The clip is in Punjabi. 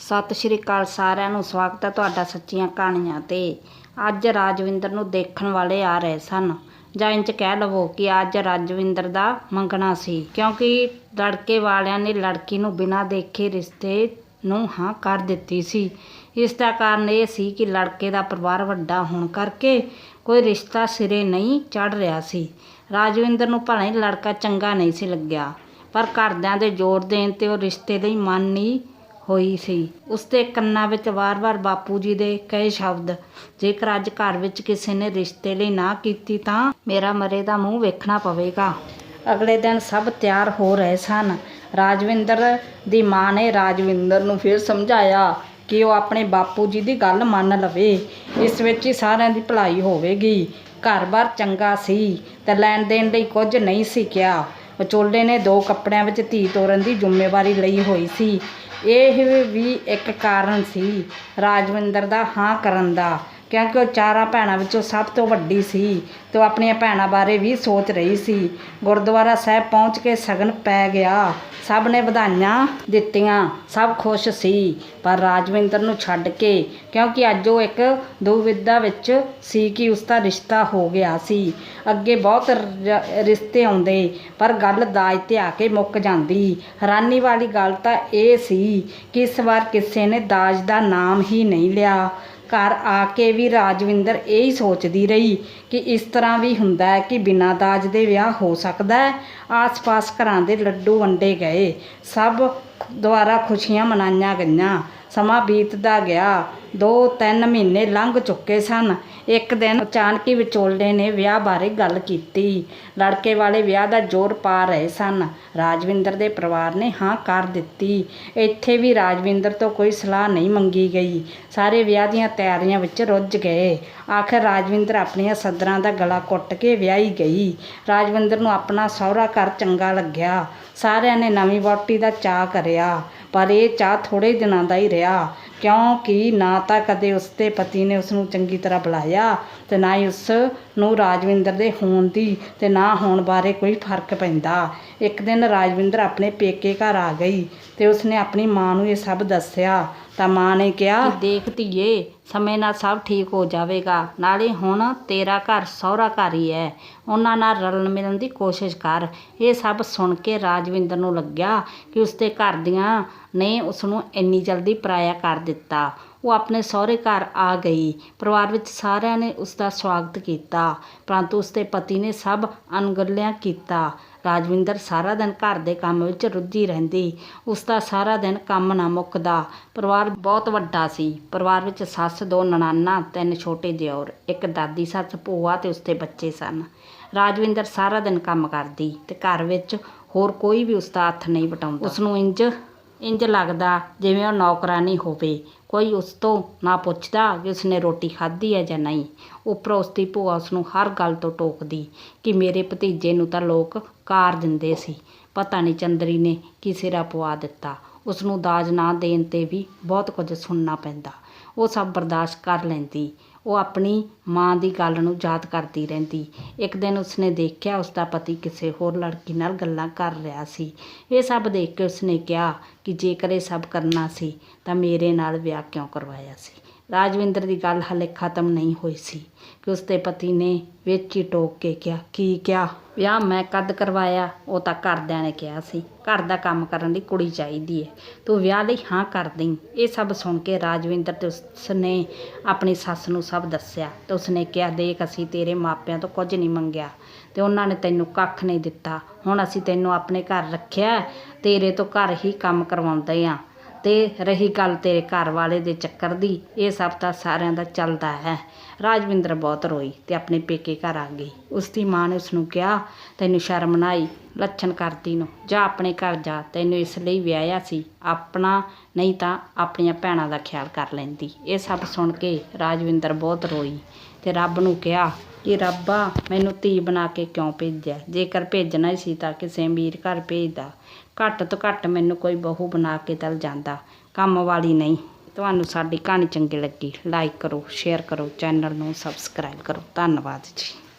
ਸਤਿ ਸ਼੍ਰੀ ਅਕਾਲ ਸਾਰਿਆਂ ਨੂੰ, ਸਵਾਗਤ ਹੈ ਤੁਹਾਡਾ ਸੱਚੀਆਂ ਕਹਾਣੀਆਂ ਤੇ। ਅੱਜ ਰਾਜਵਿੰਦਰ ਨੂੰ ਦੇਖਣ ਵਾਲੇ ਆ ਰਹੇ ਸਨ। ਜਾਂ ਇੰਚ ਕਹਿ ਲਵੋ ਕਿ ਅੱਜ ਰਾਜਵਿੰਦਰ ਦਾ ਮੰਗਣਾ ਸੀ, ਕਿਉਂਕਿ ਲੜਕੇ ਵਾਲਿਆਂ ਨੇ ਲੜਕੀ ਨੂੰ ਬਿਨਾਂ ਦੇਖੇ ਰਿਸ਼ਤੇ ਨੂੰ ਹਾਂ ਕਰ ਦਿੱਤੀ ਸੀ। ਇਸ ਦਾ ਕਾਰਨ ਇਹ ਸੀ ਕਿ ਲੜਕੇ ਦਾ ਪਰਿਵਾਰ ਵੱਡਾ ਹੋਣ ਕਰਕੇ ਕੋਈ ਰਿਸ਼ਤਾ ਸਿਰੇ ਨਹੀਂ ਚੜ ਰਿਹਾ ਸੀ। ਰਾਜਵਿੰਦਰ ਨੂੰ ਭਲੇ ਲੜਕਾ ਚੰਗਾ ਨਹੀਂ ਸੀ ਲੱਗਿਆ, ਪਰ ਘਰਦਿਆਂ ਦੇ ਜ਼ੋਰ ਦੇਣ ਤੇ ਉਹ ਰਿਸ਼ਤੇ ਲਈ ਮੰਨੀ ਹੋਈ ਸੀ। ਉਸ ਦੇ ਕੰਨਾਂ ਵਿੱਚ ਵਾਰ-ਵਾਰ ਬਾਪੂ ਜੀ ਦੇ ਕਹੇ ਸ਼ਬਦ, ਜੇਕਰ ਅੱਜ ਘਰ ਵਿੱਚ ਕਿਸੇ ਨੇ ਰਿਸ਼ਤੇ ਲਈ ਨਾ ਕੀਤੀ ਤਾਂ ਮੇਰਾ ਮਰੇ ਦਾ ਮੂੰਹ ਵੇਖਣਾ ਪਵੇਗਾ। ਅਗਲੇ ਦਿਨ ਸਭ ਤਿਆਰ ਹੋ ਰਹੇ ਸਨ। ਰਾਜਵਿੰਦਰ ਦੀ ਮਾਂ ਨੇ ਰਾਜਵਿੰਦਰ ਨੂੰ ਫਿਰ ਸਮਝਾਇਆ ਕਿ ਉਹ ਆਪਣੇ ਬਾਪੂ ਜੀ ਦੀ ਗੱਲ ਮੰਨ ਲਵੇ। ਇਸ ਵਿੱਚ ਹੀ ਸਾਰਿਆਂ ਦੀ ਭਲਾਈ ਹੋਵੇਗੀ। ਘਰ-ਬਾਰ ਚੰਗਾ ਸੀ ਤੇ ਲੈਣ ਦੇਣ ਲਈ ਕੁਝ ਨਹੀਂ ਸੀ ਕਿਹਾ। ਵਿਚੋਲੇ ਨੇ ਦੋ ਕੱਪੜਿਆਂ ਵਿੱਚ ਧੀ ਤੋਰਨ ਦੀ ਜ਼ਿੰਮੇਵਾਰੀ ਲਈ ਹੋਈ ਸੀ। ਇਹ ਵੀ ਇੱਕ ਕਾਰਨ ਸੀ। ਰਾਜਵਿੰਦਰ ਦਾ ਹਾਂ ਕਰਨ ਦਾ। ਕਿਉਂਕਿ ਉਹ ਚਾਰਾਂ ਭੈਣਾਂ ਵਿੱਚੋਂ ਸਭ ਤੋਂ ਵੱਡੀ ਸੀ ਅਤੇ ਉਹ ਆਪਣੀਆਂ ਭੈਣਾਂ ਬਾਰੇ ਵੀ ਸੋਚ ਰਹੀ ਸੀ। ਗੁਰਦੁਆਰਾ ਸਾਹਿਬ ਪਹੁੰਚ ਕੇ ਸਗਨ ਪੈ ਗਿਆ। ਸਭ ਨੇ ਵਧਾਈਆਂ ਦਿੱਤੀਆਂ। ਸਭ ਖੁਸ਼ ਸੀ। ਪਰ ਰਾਜਵਿੰਦਰ ਨੂੰ ਛੱਡ ਕੇ, ਕਿਉਂਕਿ ਅੱਜ ਉਹ ਇੱਕ ਦੁਵਿਧਾ ਵਿੱਚ ਸੀ ਕਿ ਉਸ ਦਾ ਰਿਸ਼ਤਾ ਹੋ ਗਿਆ ਸੀ। ਅੱਗੇ ਬਹੁਤ ਰਿਸ਼ਤੇ ਆਉਂਦੇ, ਪਰ ਗੱਲ ਦਾਜ ਤੇ ਆ ਕੇ ਮੁੱਕ ਜਾਂਦੀ। ਹੈਰਾਨੀ ਵਾਲੀ ਗੱਲ ਤਾਂ ਇਹ ਸੀ ਕਿ ਇਸ ਵਾਰ ਕਿਸੇ ਨੇ ਦਾਜ ਦਾ ਨਾਮ ਹੀ ਨਹੀਂ ਲਿਆ। ਘਰ ਆ ਕੇ ਵੀ ਰਾਜਵਿੰਦਰ ਇਹ ਹੀ ਸੋਚਦੀ ਰਹੀ ਕਿ ਇਸ ਤਰ੍ਹਾਂ ਵੀ ਹੁੰਦਾ ਹੈ ਕਿ ਬਿਨਾਂ ਦਾਜ ਦੇ ਵਿਆਹ ਹੋ ਸਕਦਾ ਹੈ। ਆਸ-ਪਾਸ ਘਰਾਂ ਦੇ ਲੱਡੂ ਵੰਡੇ ਗਏ। ਸਭ ਦੁਆਰਾ ਖੁਸ਼ੀਆਂ ਮਨਾਈਆਂ ਗਈਆਂ। ਸਮਾਂ ਬੀਤਦਾ ਗਿਆ। ਦੋ ਤਿੰਨ ਮਹੀਨੇ ਲੰਘ ਚੁੱਕੇ ਸਨ। ਇੱਕ ਦਿਨ ਅਚਾਨਕ ਹੀ ਵਿਚੋਲੇ ਨੇ ਵਿਆਹ ਬਾਰੇ ਗੱਲ ਕੀਤੀ। ਲੜਕੇ ਵਾਲੇ ਵਿਆਹ ਦਾ ਜ਼ੋਰ ਪਾ ਰਹੇ ਸਨ। ਰਾਜਵਿੰਦਰ ਦੇ ਪਰਿਵਾਰ ਨੇ ਹਾਂ ਕਰ ਦਿੱਤੀ। ਇੱਥੇ ਵੀ ਰਾਜਵਿੰਦਰ ਤੋਂ ਕੋਈ ਸਲਾਹ ਨਹੀਂ ਮੰਗੀ ਗਈ। ਸਾਰੇ ਵਿਆਹ ਦੀਆਂ ਤਿਆਰੀਆਂ ਵਿੱਚ ਰੁੱਝ ਗਏ। ਆਖਰ ਰਾਜਵਿੰਦਰ ਆਪਣੀਆਂ ਸਦਰਾਂ ਦਾ ਗਲਾ ਕੁੱਟ ਕੇ ਵਿਆਹੀ ਗਈ। ਰਾਜਵਿੰਦਰ ਨੂੰ ਆਪਣਾ ਸਹੁਰਾ ਘਰ ਚੰਗਾ ਲੱਗਿਆ। ਸਾਰਿਆਂ ਨੇ ਨਵੀਂ ਵਹੁਟੀ ਦਾ ਚਾਅ ਰਿਹਾ ਪਰ ਇਹ ਚਾਅ ਥੋੜੇ ਦਿਨਾਂ ਦਾ ਹੀ ਰਿਹਾ। ਕਿਉਂਕਿ ਨਾ ਤਾਂ ਕਦੇ ਉਸਦੇ ਪਤੀ ਨੇ ਉਸ ਨੂੰ ਚੰਗੀ ਤਰ੍ਹਾਂ ਬੁਲਾਇਆ ਤੇ ਨਾ ਹੀ ਉਸ ਨੂੰ ਰਾਜਵਿੰਦਰ ਦੇ ਹੋਣ ਦੀ ਤੇ ਨਾ ਹੋਣ ਬਾਰੇ ਕੋਈ ਫ਼ਰਕ ਪੈਂਦਾ। ਇੱਕ ਦਿਨ ਰਾਜਵਿੰਦਰ ਆਪਣੇ ਪੇਕੇ ਘਰ ਆ ਗਈ ਤੇ ਉਸਨੇ ਆਪਣੀ ਮਾਂ ਨੂੰ ਇਹ ਸਭ ਦੱਸਿਆ। ਤਾਂ ਮਾਂ ਨੇ ਕਿਹਾ ਦੇਖ ਧੀਏ, ਸਮੇਂ ਨਾਲ ਸਭ ਠੀਕ ਹੋ ਜਾਵੇਗਾ। ਨਾਲੇ ਹੁਣ ਤੇਰਾ ਘਰ ਸਹੁਰਾ ਘਰ ਹੀ ਹੈ। ਉਹਨਾਂ ਨਾਲ ਰਲਣ ਮਿਲਣ ਦੀ ਕੋਸ਼ਿਸ਼ ਕਰ। ਇਹ ਸਭ ਸੁਣ ਕੇ ਰਾਜਵਿੰਦਰ ਨੂੰ ਲੱਗਿਆ ਕਿ ਉਸਦੇ ਘਰ ਦੀਆਂ ਨੇ ਉਸ ਨੂੰ ਇੰਨੀ ਜਲਦੀ ਪਰਾਇਆ ਕਰ ਦਿੱਤਾ। ਉਹ ਆਪਣੇ ਸਹੁਰੇ ਘਰ ਆ ਗਈ। ਪਰਿਵਾਰ ਵਿੱਚ ਸਾਰਿਆਂ ਨੇ ਉਸ ਦਾ ਸਵਾਗਤ ਕੀਤਾ, ਪਰੰਤੂ ਉਸਦੇ ਪਤੀ ਨੇ ਸਭ ਅਣਗੌਲਿਆਂ ਕੀਤਾ। ਰਾਜਵਿੰਦਰ ਸਾਰਾ ਦਿਨ ਘਰ ਦੇ ਕੰਮ ਵਿੱਚ ਰੁੱਝੀ ਰਹਿੰਦੀ। ਉਸ ਦਾ ਸਾਰਾ ਦਿਨ ਕੰਮ ਨਾ ਮੁੱਕਦਾ। ਪਰਿਵਾਰ ਬਹੁਤ ਵੱਡਾ ਸੀ। ਪਰਿਵਾਰ ਵਿੱਚ ਸੱਸ, ਦੋ ਨਨਾਨਾ ਤਿੰਨ ਛੋਟੇ ਦਿਓਰ, ਇੱਕ ਦਾਦੀ ਸੱਸ, ਭੂਆ ਤੇ ਉਸਦੇ ਬੱਚੇ ਸਨ। ਰਾਜਵਿੰਦਰ ਸਾਰਾ ਦਿਨ ਕੰਮ ਕਰਦੀ ਤੇ ਘਰ ਵਿੱਚ ਹੋਰ ਕੋਈ ਵੀ ਉਸਦਾ ਹੱਥ ਨਹੀਂ ਵਟਾਉਂਦਾ। ਉਸ ਨੂੰ ਇੰਜ ਇੰਜ ਲੱਗਦਾ ਜਿਵੇਂ ਉਹ ਨੌਕਰਾਨੀ ਹੋਵੇ। ਕੋਈ ਉਸ ਤੋਂ ਨਾ ਪੁੱਛਦਾ ਕਿ ਉਸਨੇ ਰੋਟੀ ਖਾਧੀ ਹੈ ਜਾਂ ਨਹੀਂ। ਉੱਪਰੋਂ ਉਸਦੀ ਭੂਆ ਉਸਨੂੰ ਹਰ ਗੱਲ ਤੋਂ ਟੋਕਦੀ ਕਿ ਮੇਰੇ ਭਤੀਜੇ ਨੂੰ ਤਾਂ ਲੋਕ ਕਾਰ ਦਿੰਦੇ ਸੀ। ਪਤਾ ਨਹੀਂ ਚੰਦਰੀ ਨੇ ਕੀ ਸਿਰਾ ਪਵਾ ਦਿੱਤਾ। ਉਸ ਨੂੰ ਦਾਜ ਨਾ ਦੇਣ ਤੇ ਵੀ ਬਹੁਤ ਕੁਝ ਸੁਣਨਾ ਪੈਂਦਾ। ਉਹ ਸਭ ਬਰਦਾਸ਼ਤ ਕਰ ਲੈਂਦੀ। ਉਹ ਆਪਣੀ ਮਾਂ ਦੀ ਗੱਲ ਨੂੰ ਯਾਦ ਕਰਦੀ ਰਹਿੰਦੀ। ਇੱਕ ਦਿਨ ਉਸਨੇ ਦੇਖਿਆ ਉਸਦਾ ਪਤੀ ਕਿਸੇ ਹੋਰ ਲੜਕੀ ਨਾਲ ਗੱਲਾਂ ਕਰ ਰਿਹਾ ਸੀ। ਇਹ ਸਭ ਦੇਖ ਕੇ ਉਸਨੇ ਕਿਹਾ ਕਿ ਜੇਕਰ ਇਹ ਸਭ ਕਰਨਾ ਸੀ ਤਾਂ ਮੇਰੇ ਨਾਲ ਵਿਆਹ ਕਿਉਂ ਕਰਵਾਇਆ ਸੀ? ਰਾਜਵਿੰਦਰ ਦੀ ਗੱਲ ਹਾਲੇ ਖਤਮ ਨਹੀਂ ਹੋਈ ਸੀ ਕਿ ਉਸਦੇ ਪਤੀ ਨੇ ਵਿੱਚ ਹੀ ਟੋਕ ਕੇ ਕਿਹਾ, ਕੀ ਕਿਹਾ? ਵਿਆਹ ਮੈਂ ਕਦ ਕਰਵਾਇਆ? ਉਹ ਤਾਂ ਘਰਦਿਆਂ ਨੇ ਕਿਹਾ ਸੀ, ਘਰ ਦਾ ਕੰਮ ਕਰਨ ਲਈ ਕੁੜੀ ਚਾਹੀਦੀ ਹੈ ਤੂੰ ਵਿਆਹ ਲਈ ਹਾਂ ਕਰ ਦੇਈਂ। ਇਹ ਸਭ ਸੁਣ ਕੇ ਰਾਜਵਿੰਦਰ ਤੇ ਉਸਨੇ ਆਪਣੀ ਸੱਸ ਨੂੰ ਸਭ ਦੱਸਿਆ ਤੇ ਉਸਨੇ ਕਿਹਾ, ਦੇਖ, ਅਸੀਂ ਤੇਰੇ ਮਾਪਿਆਂ ਤੋਂ ਕੁਝ ਨਹੀਂ ਮੰਗਿਆ ਤੇ ਉਹਨਾਂ ਨੇ ਤੈਨੂੰ ਕੱਖ ਨਹੀਂ ਦਿੱਤਾ। ਹੁਣ ਅਸੀਂ ਤੈਨੂੰ ਆਪਣੇ ਘਰ ਰੱਖਿਆ, ਤੇਰੇ ਤੋਂ ਘਰ ਹੀ ਕੰਮ ਕਰਵਾਉਂਦੇ ਆ। ਤੇ ਰਹੀ ਗੱਲ ਤੇਰੇ ਘਰ ਵਾਲੇ ਦੇ ਚੱਕਰ ਦੀ, ਇਹ ਸਭ ਤਾਂ ਸਾਰਿਆਂ ਦਾ ਚੱਲਦਾ ਹੈ। ਰਾਜਵਿੰਦਰ ਬਹੁਤ ਰੋਈ ਤੇ ਆਪਣੇ ਪੇਕੇ ਘਰ ਆ ਗਈ। ਉਸ ਦੀ ਮਾਂ ਨੇ ਉਸ ਨੂੰ ਕਿਹਾ, ਤੈਨੂੰ ਸ਼ਰਮ ਨਾ ਆਈ, ਲੱਛਣ ਕਰਦੀ ਨੂੰ। ਜਾ ਆਪਣੇ ਘਰ ਜਾ, ਤੈਨੂੰ ਇਸ ਲਈ ਵਿਆਹਿਆ ਸੀ। ਆਪਣਾ ਨਹੀਂ ਤਾਂ ਆਪਣੀਆਂ ਭੈਣਾਂ ਦਾ ਖਿਆਲ ਕਰ ਲੈਂਦੀ। ਇਹ ਸਭ ਸੁਣ ਕੇ ਰਾਜਵਿੰਦਰ ਬਹੁਤ ਰੋਈ ਤੇ ਰੱਬ ਨੂੰ ਕਿਹਾ ਕਿ ਰੱਬਾ, ਮੈਨੂੰ ਧੀ ਬਣਾ ਕੇ ਕਿਉਂ ਭੇਜਿਆ? ਜੇਕਰ ਭੇਜਣਾ ਹੀ ਸੀ ਤਾਂ ਕਿਸੇ ਅਮੀਰ ਘਰ ਭੇਜਦਾ। ਘੱਟ ਤੋਂ ਘੱਟ ਮੈਨੂੰ ਕੋਈ ਬਹੂ ਬਣਾ ਕੇ ਤਲ ਜਾਂਦਾ। ਕੰਮ ਵਾਲੀ ਨਹੀਂ। ਤੁਹਾਨੂੰ ਸਾਡੀ ਕਹਾਣੀ ਚੰਗੀ ਲੱਗੀ ਲਾਈਕ ਕਰੋ ਸ਼ੇਅਰ ਕਰੋ ਚੈਨਲ ਨੂੰ ਸਬਸਕ੍ਰਾਈਬ ਕਰੋ। ਧੰਨਵਾਦ ਜੀ।